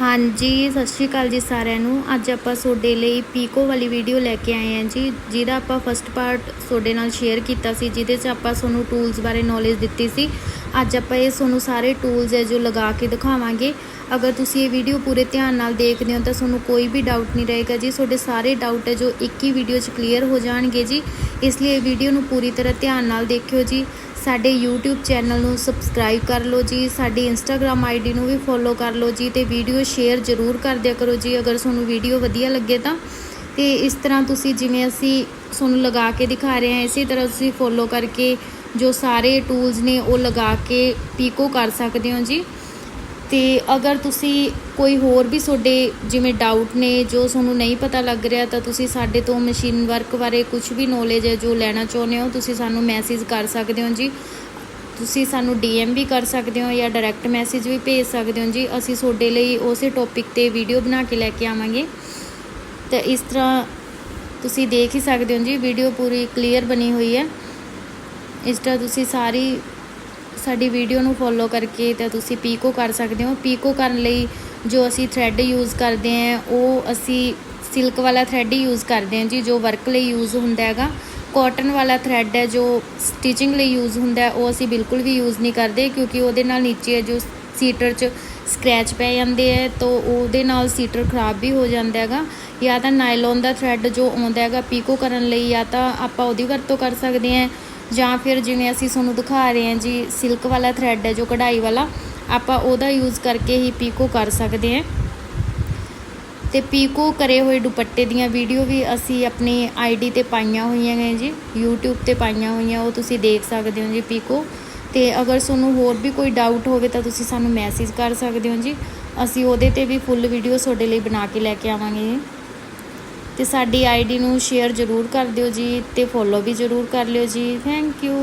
ਹਾਂਜੀ, ਸਤਿ ਸ਼੍ਰੀ ਅਕਾਲ ਜੀ ਸਾਰਿਆਂ ਨੂੰ। ਅੱਜ ਆਪਾਂ ਤੁਹਾਡੇ ਲਈ ਪੀਕੋ ਵਾਲੀ ਵੀਡੀਓ ਲੈ ਕੇ ਆਏ ਹਾਂ ਜੀ, ਜਿਹਦਾ ਆਪਾਂ ਫਸਟ ਪਾਰਟ ਤੁਹਾਡੇ ਨਾਲ ਸ਼ੇਅਰ ਕੀਤਾ ਸੀ, ਜਿਹਦੇ 'ਚ ਆਪਾਂ ਤੁਹਾਨੂੰ ਟੂਲਸ ਬਾਰੇ ਨੌਲੇਜ ਦਿੱਤੀ ਸੀ। ਅੱਜ ਆਪਾਂ ਇਹ ਤੁਹਾਨੂੰ ਸਾਰੇ ਟੂਲਸ ਹੈ ਜੋ ਲਗਾ ਕੇ ਦਿਖਾਵਾਂਗੇ। ਅਗਰ ਤੁਸੀਂ ਇਹ ਵੀਡੀਓ ਪੂਰੇ ਧਿਆਨ ਨਾਲ ਦੇਖਦੇ ਹੋ ਤਾਂ ਤੁਹਾਨੂੰ ਕੋਈ ਵੀ ਡਾਊਟ ਨਹੀਂ ਰਹੇਗਾ ਜੀ। ਤੁਹਾਡੇ ਸਾਰੇ ਡਾਊਟ ਹੈ ਜੋ ਇੱਕ ਹੀ ਵੀਡੀਓ 'ਚ ਕਲੀਅਰ ਹੋ ਜਾਣਗੇ ਜੀ। ਇਸ ਲਈ ਇਹ ਵੀਡੀਓ ਨੂੰ ਪੂਰੀ ਤਰ੍ਹਾਂ ਧਿਆਨ ਨਾਲ ਦੇਖਿਓ ਜੀ। ਸਾਡੇ YouTube ਚੈਨਲ ਨੂੰ ਸਬਸਕ੍ਰਾਈਬ ਕਰ ਲਓ ਜੀ। ਸਾਡੀ Instagram ਆਈਡੀ ਨੂੰ ਵੀ ਫੋਲੋ ਕਰ ਲਓ ਜੀ ਤੇ ਵੀਡੀਓ ਸ਼ੇਅਰ ਜ਼ਰੂਰ ਕਰ ਦਿਆ ਕਰੋ ਜੀ। ਅਗਰ ਤੁਹਾਨੂੰ ਵੀਡੀਓ ਵਧੀਆ ਲੱਗੇ ਤਾਂ ਤੇ ਇਸ ਤਰ੍ਹਾਂ ਤੁਸੀਂ ਜਿਵੇਂ ਅਸੀਂ ਤੁਹਾਨੂੰ ਲਗਾ ਕੇ ਦਿਖਾ ਰਹੇ ਹਾਂ, ਇਸੇ ਤਰ੍ਹਾਂ ਤੁਸੀਂ ਫੋਲੋ ਕਰਕੇ ਜੋ ਸਾਰੇ ਟੂਲਸ ਨੇ ਉਹ ਲਗਾ ਕੇ ਪੀਕੋ ਕਰ ਸਕਦੇ ਹੋ ਜੀ। ਤੇ ਅਗਰ ਤੁਸੀਂ ਕੋਈ ਹੋਰ ਵੀ ਤੁਹਾਡੇ ਜਿਵੇਂ ਡਾਊਟ ਨੇ, ਜੋ ਤੁਹਾਨੂੰ ਨਹੀਂ ਪਤਾ ਲੱਗ ਰਿਹਾ, ਤਾਂ ਤੁਸੀਂ ਸਾਡੇ ਤੋਂ ਮਸ਼ੀਨ ਵਰਕ ਬਾਰੇ ਕੁਝ ਵੀ ਨੌਲੇਜ ਹੈ, ਜੋ ਲੈਣਾ ਚਾਹੁੰਦੇ ਹੋ, ਤੁਸੀਂ ਸਾਨੂੰ ਮੈਸੇਜ ਕਰ ਸਕਦੇ ਹੋ ਜੀ। ਤੁਸੀਂ ਸਾਨੂੰ ਡੀਐਮ ਵੀ ਕਰ ਸਕਦੇ ਹੋ ਜਾਂ ਡਾਇਰੈਕਟ ਮੈਸੇਜ ਵੀ ਭੇਜ ਸਕਦੇ ਹੋ ਜੀ। ਅਸੀਂ ਤੁਹਾਡੇ ਲਈ ਉਸੇ ਟੌਪਿਕ ਤੇ ਵੀਡੀਓ ਬਣਾ ਕੇ ਲੈ ਕੇ ਆਵਾਂਗੇ। ਤੇ ਇਸ ਤਰ੍ਹਾਂ ਤੁਸੀਂ ਦੇਖ ਹੀ ਸਕਦੇ ਹੋ ਜੀ ਵੀਡੀਓ ਪੂਰੀ ਕਲੀਅਰ ਬਣੀ ਹੋਈ ਹੈ। ਇਸ ਤਰ੍ਹਾਂ ਤੁਸੀਂ ਸਾਰੀ ਸਾਡੀ ਵੀਡੀਓ ਨੂੰ ਫੋਲੋ ਕਰਕੇ ਤਾਂ ਤੁਸੀਂ ਪੀਕੋ ਕਰ ਸਕਦੇ ਹੋ। ਪੀਕੋ ਕਰਨ ਲਈ ਜੋ ਅਸੀਂ ਥ੍ਰੈਡ ਯੂਜ਼ ਕਰਦੇ ਹਾਂ, ਉਹ ਅਸੀਂ ਸਿਲਕ ਵਾਲਾ ਥ੍ਰੈਡ ਹੀ ਯੂਜ਼ ਕਰਦੇ ਹਾਂ ਜੀ, ਜੋ ਵਰਕ ਲਈ ਯੂਜ਼ ਹੁੰਦਾ ਹੈਗਾ। ਕਾਟਨ ਵਾਲਾ ਥ੍ਰੈਡ ਹੈ ਜੋ ਸਟਿਚਿੰਗ ਲਈ ਯੂਜ਼ ਹੁੰਦਾ ਉਹ ਅਸੀਂ ਬਿਲਕੁਲ ਵੀ ਯੂਜ਼ ਨਹੀਂ ਕਰਦੇ ਕਿਉਂਕਿ ਉਹਦੇ ਨਾਲ ਨੀਚੇ ਜੋ ਸੀਟਰ 'ਚ ਸਕ੍ਰੈਚ ਪੈ ਜਾਂਦੇ ਹੈ ਤਾਂ ਉਹਦੇ ਨਾਲ ਸੀਟਰ ਖਰਾਬ ਵੀ ਹੋ ਜਾਂਦਾ ਹੈਗਾ। ਜਾਂ ਤਾਂ ਨਾਈਲੋਨ ਦਾ ਥ੍ਰੈਡ ਜੋ ਆਉਂਦਾ ਹੈਗਾ ਪੀਕੋ ਕਰਨ ਲਈ, ਜਾਂ ਤਾਂ ਆਪਾਂ ਉਹਦੀ ਵਰਤੋਂ ਕਰ ਸਕਦੇ ਹਾਂ। ਜਾਂ ਫਿਰ ਜਿਵੇਂ ਅਸੀਂ ਤੁਹਾਨੂੰ ਦਿਖਾ ਰਹੇ ਹਾਂ ਜੀ ਸਿਲਕ ਵਾਲਾ ਥ੍ਰੈਡ ਹੈ ਜੋ ਕਢਾਈ ਵਾਲਾ, ਆਪਾਂ ਉਹਦਾ ਯੂਜ਼ ਕਰਕੇ ਹੀ ਪੀਕੋ ਕਰ ਸਕਦੇ ਹਾਂ। ਤੇ ਪੀਕੋ ਕਰੇ ਹੋਏ ਦੁਪੱਟੇ ਦੀਆਂ ਵੀਡੀਓ ਵੀ ਅਸੀਂ ਆਪਣੀ ਆਈਡੀ ਤੇ ਪਾਈਆਂ ਹੋਈਆਂ ਨੇ ਜੀ, YouTube ਤੇ ਪਾਈਆਂ ਹੋਈਆਂ, ਉਹ ਤੁਸੀਂ ਦੇਖ ਸਕਦੇ ਹੋ ਜੀ ਪੀਕੋ। ਤੇ ਅਗਰ ਤੁਹਾਨੂੰ ਹੋਰ ਵੀ ਕੋਈ ਡਾਊਟ ਹੋਵੇ ਤਾਂ ਤੁਸੀਂ ਸਾਨੂੰ ਮੈਸੇਜ ਕਰ ਸਕਦੇ ਹੋ ਜੀ। ਅਸੀਂ ਉਹਦੇ ਤੇ ਵੀ ਫੁੱਲ ਵੀਡੀਓ ਤੁਹਾਡੇ ਲਈ ਬਣਾ ਕੇ ਲੈ ਕੇ ਆਵਾਂਗੇ। ਜੀ ਤੇ ਸਾਡੀ ਆਈਡੀ ਨੂੰ ਸ਼ੇਅਰ ਜ਼ਰੂਰ ਕਰ ਦਿਓ ਜੀ ਤੇ ਫੋਲੋ ਵੀ ਜ਼ਰੂਰ ਕਰ ਲਿਓ ਜੀ। Thank you